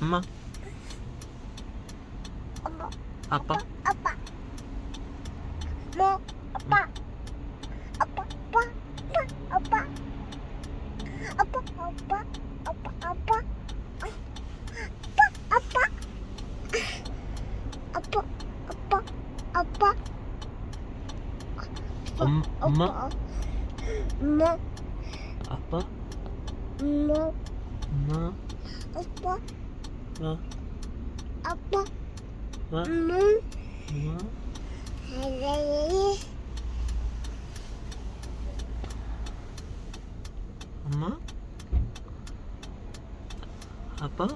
엄마, 엄마, 아빠, 아빠. 뭐, 아빠. 아빠, 아빠, 아빠, 아빠. 아빠, 아빠, 아빠, 아빠. 아빠, 아빠. 아빠, 아빠. 엄, 엄마, 엄마, 아빠, 엄마, 엄마, 아빠, 어, 아빠, 어, 엄마. 엄마, 하이하이. 엄마, 아빠,